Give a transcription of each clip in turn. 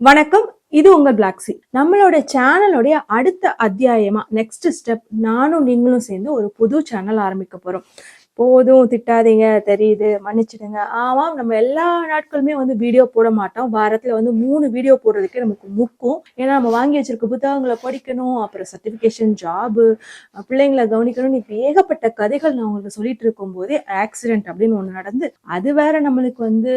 வணக்கம். இது உங்கள் பிளாக்ஸி நம்மளோட சேனலுடைய அடுத்த அத்தியாயமா நெக்ஸ்ட் ஸ்டெப் நானும் நீங்களும் சேர்ந்து ஒரு புது சேனல் ஆரம்பிக்க போறோம். போதும் திட்டாதீங்க தெரியுது மன்னிச்சிடுங்க. ஆமாம் நம்ம எல்லா நாட்களுமே வந்து வீடியோ போட மாட்டோம். வாரத்தில் வந்து மூணு வீடியோ போடுறதுக்கே நமக்கு முக்கும். ஏன்னா நம்ம வாங்கி வச்சிருக்க புத்தகங்களை படிக்கணும் அப்புறம் சர்டிஃபிகேஷன் ஜாபு பிள்ளைங்களை கவனிக்கணும்னு இப்போ ஏகப்பட்ட கதைகள் நான் உங்களுக்கு சொல்லிட்டு இருக்கும் போதே ஆக்சிடென்ட் அப்படின்னு ஒன்று நடந்து அது வேற நம்மளுக்கு வந்து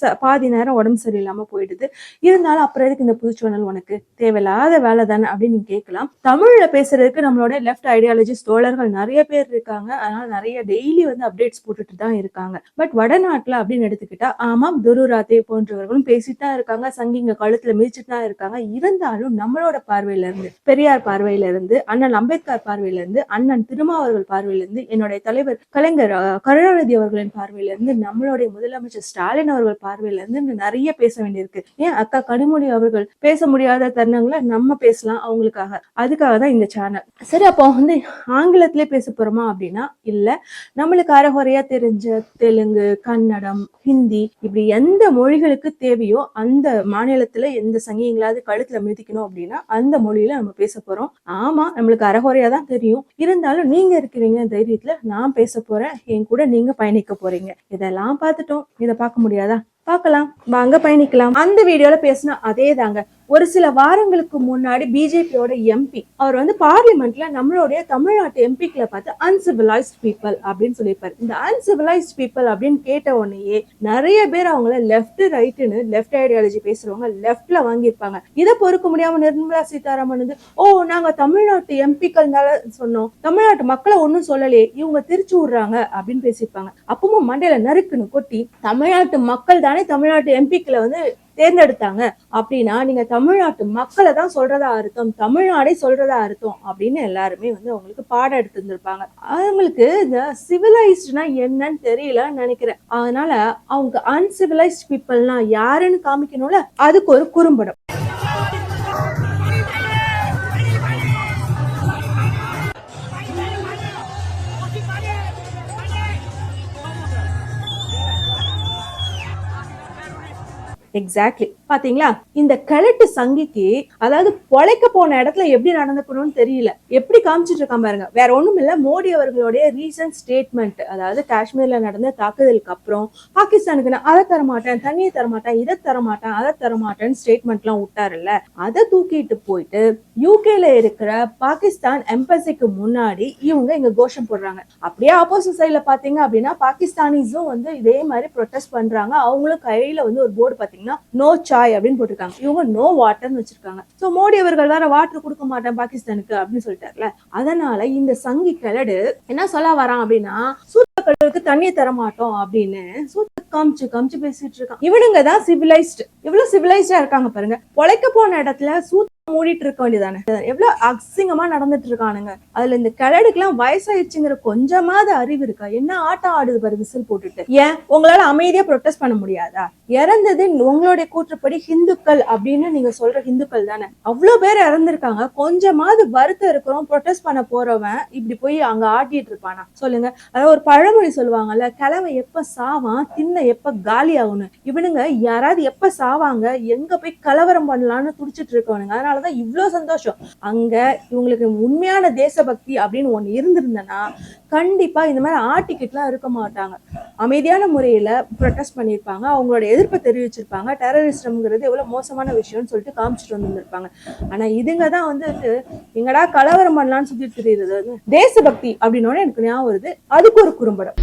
ச- பாதி நேரம் உடம்பு சரியில்லாம போயிடுது. இருந்தாலும் அப்புறம் எதுக்கு இந்த புது சேனல் உனக்கு? தேவையில்லாத வேலை தானே அப்படின்னு கேட்கலாம். தமிழ்ல பேசுறதுக்கு நம்மளோட லெஃப்ட் ஐடியாலஜிஸ்ட் தோழர்கள் நிறைய பேர் இருக்காங்க. அதனால நிறைய டெய்லி வந்து அப்டேட்ஸ் போட்டுட்டு தான் இருக்காங்க. பட் வடநாட்டில் அப்படின்னு எடுத்துக்கிட்டா ஆமாம் துருராத்தே போன்றவர்களும் பேசிட்டு தான் இருக்காங்க. சங்கிங்க கழுத்தில் மிதிச்சுட்டு தான் இருக்காங்க. இருந்தாலும் நம்மளோட பார்வையில இருந்து பெரியார் பார்வையில இருந்து அண்ணன் அம்பேத்கர் பார்வையில இருந்து அண்ணன் திருமாவர்கள் பார்வையில இருந்து என்னுடைய தலைவர் கலைஞர் கருணாநிதி அவர்களின் பார்வையில இருந்து நம்மளுடைய முதலமைச்சர் ஸ்டாலின் அவர்கள் பார்வையில இருந்து நிறைய பேச வேண்டியிருக்கு. ஏன்? அக்கா கனிமொழி அவர்கள் பேச முடியாத தருணங்களை நம்ம பேசலாம் அவங்களுக்காக. அதுக்காக தான் இந்த சேனல் சரி அப்போ வந்து ஆங்கிலத்திலே பேச போறோமா அப்படின்னா இல்ல நம்மளுக்கு அறகுறையா தெரிஞ்ச தெலுங்கு கன்னடம் ஹிந்தி இப்படி எந்த மொழிகளுக்கு தேவையோ அந்த மாநிலத்துல எந்த சங்கிங்களாவது கழுத்துல மிதிக்கணும் அப்படின்னா அந்த மொழியில நம்ம பேச போறோம். ஆமா நம்மளுக்கு அறகுறையா தான் தெரியும். இருந்தாலும் நீங்க இருக்கிறீங்க தைரியத்துல நான் பேச போறேன். என் கூட நீங்க பயணிக்க போறீங்க. இதெல்லாம் பார்த்துட்டோம். இதை பார்க்க முடியாதா? பார்க்கலாம். வாங்க பயணிக்கலாம். அந்த வீடியோல பேசின அதே தாங்க ஒரு சில வாரங்களுக்கு முன்னாடி பிஜேபியோட எம்பி அவர் வந்து பார்லிமெண்ட்ல நம்மளுடைய தமிழ்நாட்டு எம்பிக்களை பார்த்து அன்சிவிலைஸ்ட் பீப்புள் அப்படின்னு சொல்லியிருப்பாரு. இந்த அன்சிவிலைஸ்ட் பீப்பிள் அப்படின்னு கேட்ட உடனேயே நிறைய பேர் அவங்கள லெஃப்ட் ரைட்டுன்னு லெஃப்ட் ஐடியாலஜி பேசுறவங்க லெஃப்ட்ல வாங்கியிருப்பாங்க. இதை பொறுக்க முடியாம நிர்மலா சீதாராமன் வந்து ஓ நாங்க தமிழ்நாட்டு எம்பிக்கள்னால சொன்னோம். தமிழ்நாட்டு மக்களை ஒன்றும் சொல்லலையே. இவங்க திருச்சி விடுறாங்க. அப்படின்னு பேசியிருப்பாங்க. அப்பவும் மண்டையில நறுக்குன்னு கொட்டி தமிழ்நாட்டு மக்கள் தானே தமிழ்நாட்டு எம்பிக்களை வந்து தேர்ந்தெடுத்தாங்க. அப்படின்னா நீங்க தமிழ்நாட்டு மக்களை தான் சொல்றதா அர்த்தம் தமிழ்நாடே சொல்றதா அர்த்தம் அப்படின்னு எல்லாருமே வந்து அவங்களுக்கு பாடம் எடுத்திருந்திருப்பாங்க. அவங்களுக்கு இந்த சிவிலைஸ்டுனா என்னன்னு தெரியலன்னு நினைக்கிறேன். அதனால அவங்க அன்சிவிலைஸ்ட் பீப்புள்னா யாருன்னு காமிக்கணும்ல அதுக்கு ஒரு குறும்படம். Exactly. பாத்தீங்களா? இந்த கிழட்டு சங்கிக்கு அதாவது பொழைக்க போன இடத்துல எப்படி நடந்துக்கணும்னு தெரியல. எப்படி காமிச்சிட்டு இருக்கான் பாருங்க. வேற ஒண்ணும் இல்ல மோடி அவர்களுடைய ரீசன்ட் ஸ்டேட்மெண்ட் அதாவது காஷ்மீர்ல நடந்த தாக்குதலுக்கு அப்புறம் பாகிஸ்தானுக்கு நான் அதை தரமாட்டேன் தண்ணியை தரமாட்டேன் இதை தரமாட்டேன் அதை தரமாட்டேன்னு ஸ்டேட்மெண்ட் எல்லாம் விட்டாருல்ல. அதை தூக்கிட்டு போயிட்டு யூகேல இருக்கிற பாகிஸ்தான் எம்பசிக்கு முன்னாடி இவங்க இங்க கோஷம் போடுறாங்க. அப்படியே ஆப்போசிட் சைட்ல பாத்தீங்க அப்படின்னா பாகிஸ்தானிஸும் வந்து இதே மாதிரி ப்ரொட்டஸ்ட் பண்றாங்க. அவங்களும் கையில வந்து ஒரு போர்டு பாத்தீங்கன்னா நோ சாய் அப்படின்னு போட்டிருக்காங்க. இவங்க நோ வாட்டர்னு வச்சிருக்காங்க. சோ மோடி அவர்கள் வேற வாட்டர் கொடுக்க மாட்டேன் பாகிஸ்தானுக்கு அப்படின்னு சொல்லிட்டாருல. அதனால இந்த சங்கி கிழடு என்ன சொல்ல வரான் அப்படின்னா சூத்த கடலுக்கு தண்ணியை தர மாட்டோம் அப்படின்னு சூத்த காமிச்சு காமிச்சு பேசிட்டு இருக்கான். இவனுங்க தான் சிவிலைஸ்டு எவ்வளவு சிவிலைஸ்டா இருக்காங்க பாருங்க. பொழைக்க போன இடத்துல சூத்த மூடிட்டு இருக்க வேண்டியதானே. எவ்வளவு அசிங்கமா நடந்துட்டு இருக்கானுங்க. அதுல இந்த கிழடுக்கெல்லாம் வயசாயிடுச்சுங்கிற கொஞ்சமாவது அறிவு இருக்கா? என்ன ஆட்டம் ஆடுது பாரு விசில் போட்டுட்டு. ஏன்? உங்களால அமைதியா ப்ரொட்டஸ்ட் பண்ண முடியாதா? இறந்தது உங்களுடைய கூற்றுப்படி ஹிந்துக்கள் அப்படின்னு நீங்க சொல்ற ஹிந்துக்கள் தானே. அவ்வளவு பேர் இறந்துருக்காங்க. கொஞ்சமாவது வருத்தம் இருக்கிறோம் ப்ரொட்டஸ்ட் பண்ண போறவன் இப்படி போய் அங்க ஆட்டிட்டு இருப்பானா? சொல்லுங்க. அதாவது ஒரு பழமொழி சொல்லுவாங்கல்ல கிழவன் எப்ப சாவான் தின்ன எப்ப காலி ஆகணும்? இவனுங்க யாராவது எப்ப சாவாங்க? எங்க போய் கலவரம் பண்ணலாம்னு துடிச்சிட்டு இருக்கவனுங்க. அதனாலதான் இவ்வளவு சந்தோஷம். அங்க இவங்களுக்கு உண்மையான தேசபக்தி அப்படின்னு ஒண்ணு இருந்திருந்தனா கண்டிப்பா இந்த மாதிரி ஆர்டிக்கெட்லாம் இருக்க மாட்டாங்க. அமைதியான முறையில ப்ரொட்டஸ்ட் பண்ணியிருப்பாங்க. அவங்களோட எதிர்ப்பை தெரிவிச்சிருப்பாங்க. டெரரிஸ்டம்ங்கிறது எவ்வளவு மோசமான விஷயம்னு சொல்லிட்டு காமிச்சிட்டு வந்திருப்பாங்க ஆனா இதுங்க தான் வந்துட்டு எங்கடா கலவரம் பண்ணலாம்னு சுத்திட்டு தெரியுது தேசபக்தி அப்படின்னோட எனக்கு ஞாபகம் வருது. அதுக்கு ஒரு குறும்படம்.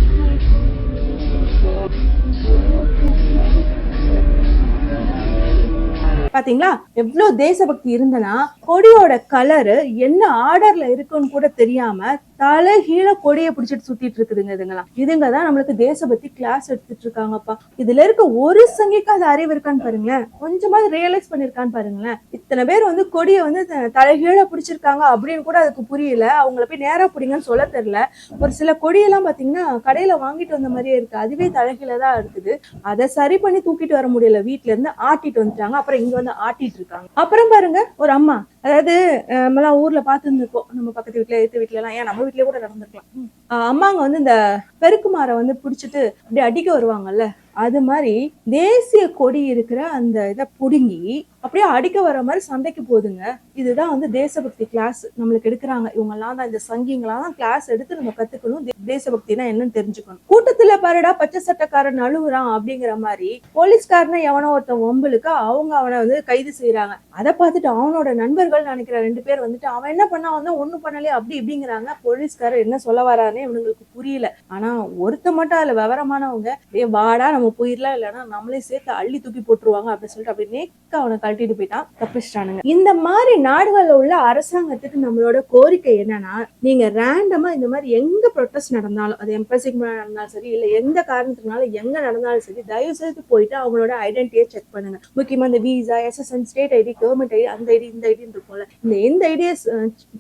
பாத்தீங்களா? எவ்வளவு தேசபக்தி இருந்தனா கொடியோட கலரு என்ன ஆர்டர்ல இருக்குன்னு கூட தெரியாம தலை கீழ கொடியை பிடிச்சிட்டு சுத்திட்டு இருக்குதுங்க இதுங்களாம் இதுங்க தான் நம்மளுக்கு தேசபக்தி கிளாஸ் எடுத்துட்டு இருக்காங்கப்பா. இதுல இருக்க ஒரு சங்கிக்கு அது அறிவு இருக்கான்னு பாருங்களேன். கொஞ்சமாவது ரியலைஸ் பண்ணிருக்கான்னு பாருங்களேன். இத்தனை பேர் வந்து கொடியை வந்து தலைகீழ பிடிச்சிருக்காங்க அப்படின்னு கூட அதுக்கு புரியல. அவங்கள போய் நேரா பிடிங்கன்னு சொல்ல தெரியல. ஒரு சில கொடியெல்லாம் பாத்தீங்கன்னா கடையில வாங்கிட்டு வந்த மாதிரியே இருக்கு. அதுவே தலைகீழ தான் இருக்குது. அதை சரி பண்ணி தூக்கிட்டு வர முடியல. வீட்டுல இருந்து ஆட்டிட்டு வந்துட்டாங்க. அப்புறம் இங்க வந்து ஆட்டிட்டு இருக்காங்க. அப்புறம் பாருங்க ஒரு அம்மா. அதாவது நம்மளாம் ஊர்ல பார்த்துருந்துருக்கோம் நம்ம பக்கத்து வீட்டுல எதிர்த்து வீட்டுல எல்லாம் ஏன் நம்ம வீட்லயே கூட நடந்திருக்கலாம். அஹ், அம்மாங்க வந்து இந்த பெருக்குமாரை வந்து பிடிச்சிட்டு அப்படியே அடிக்க வருவாங்கல்ல. அது மாதிரி தேசிய கொடி இருக்கிற அந்த இதை புடுங்கி அப்படியே அடிக்க வர மாதிரி சண்டைக்கு போகுதுங்க இதுதான் வந்து தேசபக்தி கிளாஸ் நம்மளுக்கு எடுக்கிறாங்க. இவங்கெல்லாம் தான் இந்த சங்கிங்களா தான் கிளாஸ் எடுத்து நம்ம கத்துக்கணும். தேசபக்தினா என்னன்னு தெரிஞ்சுக்கணும். கூட்டத்துல பாருடா பச்சை சட்டக்காரன் அழுகுறான் அப்படிங்கிற மாதிரி போலீஸ்காரனை எவனோ ஒருத்தன் ஒம்பலுக்கு அவங்க அவனை வந்து கைது செய்யறாங்க அதை பார்த்துட்டு அவனோட நண்பர்கள் நினைக்கிற ரெண்டு பேர் வந்துட்டு அவன் என்ன பண்ணா வந்து ஒண்ணும் பண்ணலையே அப்படி இப்படிங்கிறாங்க. போலீஸ்காரர் என்ன சொல்ல வரானே இவனுங்களுக்கு புரியல. ஆனா ஒருத்த மட்டும் அதுல விவரமானவங்க ஏ வாடா நம்ம போயிடலாம் இல்லைன்னா நம்மளே சேர்த்து அள்ளி தூக்கி போட்டுருவாங்க அப்படின்னு சொல்லிட்டு அப்படி நேக்க அவனை கழட்டிட்டு போயிட்டான் தப்பிச்சிட்டானுங்க. இந்த மாதிரி நாடுகள்ல உள்ள அரசாங்கத்துக்கு நம்மளோட கோரிக்கை என்னன்னா நீங்க ரேண்டமா இந்த மாதிரி எங்க ப்ரொட்டஸ்ட் நடந்தாலும் அது எம்பசிக்கு நடந்தாலும் சரி இல்ல எந்த காரணத்துனாலும் எங்க நடந்தாலும் சரி தயவு செய்து போயிட்டு அவங்களோட ஐடென்டிட்டியை செக் பண்ணுங்க. முக்கியமா இந்த visa SSN state ID government ID அந்த ஐடி இந்த ஐடின்னு இருக்கும்ல இந்த எந்த ஐடியை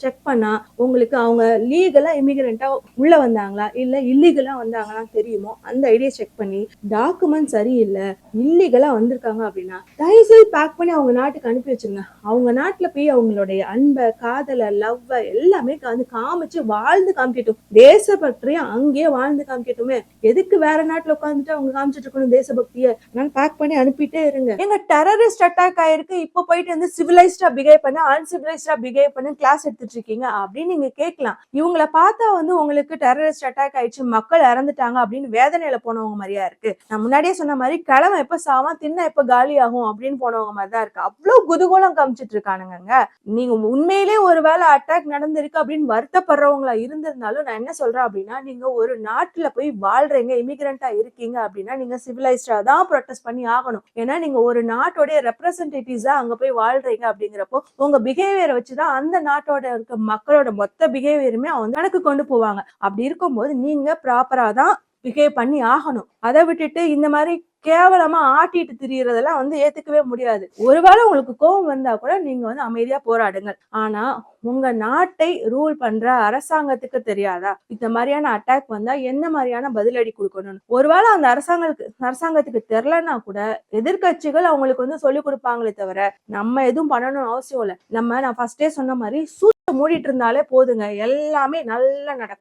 செக் பண்ணா உங்களுக்கு அவங்க லீகலா இமிகிரண்டா உள்ள வந்தாங்களா இல்ல இல்லீகலா வந்தாங்களா தெரியுமோ அந்த ஐடியை செக் பண்ணி டாக்குமெண்ட் சரியில்லை இல்லீகலா வந்திருக்காங்க அப்படின்னா தயவு செய்து பேக் பண்ணி அவங்க நாட்டுக்கு அனுப்பி வச்சிருங்க அவங்க நாட்டில் போய் அவங்களுடைய அன்பை காதலை லவ்வை எல்லாமே வந்து காமிச்சு வாழ்ந்து காமிக்கட்டும். தேசபக்தியும் அங்கேயே வாழ்ந்து காமிக்கட்டுமே. எதுக்கு வேற நாட்டில் உட்காந்துட்டு அவங்க காமிச்சிட்டு இருக்கணும் தேசபக்தியை? அதனால பேக் பண்ணி அனுப்பிட்டே இருங்க. எங்க டெரரிஸ்ட் அட்டாக் ஆயிருக்கு. இப்போ போயிட்டு வந்து சிவிலைஸ்டா பிஹேவ் பண்ண அன்சிவிலைஸ்டா பிஹேவ் பண்ண கிளாஸ் எடுத்துட்டு இருக்கீங்க அப்படின்னு நீங்க கேட்கலாம். இவங்கள பார்த்தா வந்து உங்களுக்கு டெரரிஸ்ட் அட்டாக் ஆயிடுச்சு மக்கள் இறந்துட்டாங்க அப்படின்னு வேதனையில போனவங்க மாதிரியா இருக்கு. நான் முன்னாடியே சொன்ன மாதிரி கிழமை எப்ப சாவான் தின்ன எப்ப காலி ஆகும் அப்படின்னு போனவங்க மாதிரி தான் இருக்கு. அவ்வளவு குதூகோலம் காமிச்சிட்டு இருக்கானுங்க நீங்க உண்மையிலேயே ஒருவேளை அட்டாக் நடந்திருக்கு அப்படின்னு வருத்தப்படுறவங்களா இருந்திருந்தாலும் நான் என்ன சொல்றேன் அப்படின்னா நீங்க ஒரு நாட்டுல போய் வாழ்றீங்க இமிகிரண்டா இருக்கீங்க அப்படின்னா நீங்க சிவிலைஸ்டா தான் ப்ரொட்டஸ்ட் பண்ணி ஆகணும். ஏன்னா நீங்க ஒரு நாட்டோடைய ரெப்ரசன்டேட்டிவ்ஸா அங்க போய் வாழ்றீங்க அப்படிங்கிறப்போ உங்க பிஹேவியரை வச்சுதான் அந்த நாட்டோட இருக்க மக்களோட மொத்த பிஹேவியருமே அவங்க கணக்கு கொண்டு போவாங்க. அப்படி இருக்கும்போது நீங்க ப்ராப்பரா தான் பிஹேவ் பண்ணி ஆகணும். அதை விட்டுட்டு இந்த மாதிரி கேவலமா ஆட்டிட்டு திரியறதெல்லாம் வந்து ஏத்துக்கவே முடியாது. ஒருவேளை உங்களுக்கு கோபம் வந்தா கூட நீங்க வந்து அமைதியா போராடுங்கள். ஆனா உங்க நாட்டை ரூல் பண்ற அரசாங்கத்துக்கு தெரியாதா? இந்த மாதிரியான அட்டாக் வந்தா என்ன மாதிரியான பதிலடி கொடுக்கணும் ஒருவேளை அந்த அரசாங்கத்துக்கு அரசாங்கத்துக்கு தெரிலன்னா கூட எதிர்க்கட்சிகள் அவங்களுக்கு வந்து சொல்லி கொடுப்பாங்களே தவிர நம்ம எதுவும் பண்ணணும்னு அவசியம் இல்லை. நம்ம நான் ஃபர்ஸ்டே சொன்ன மாதிரி சூத்த மூடிட்டு இருந்தாலே போதுங்க. எல்லாமே நல்லா நடக்கும்.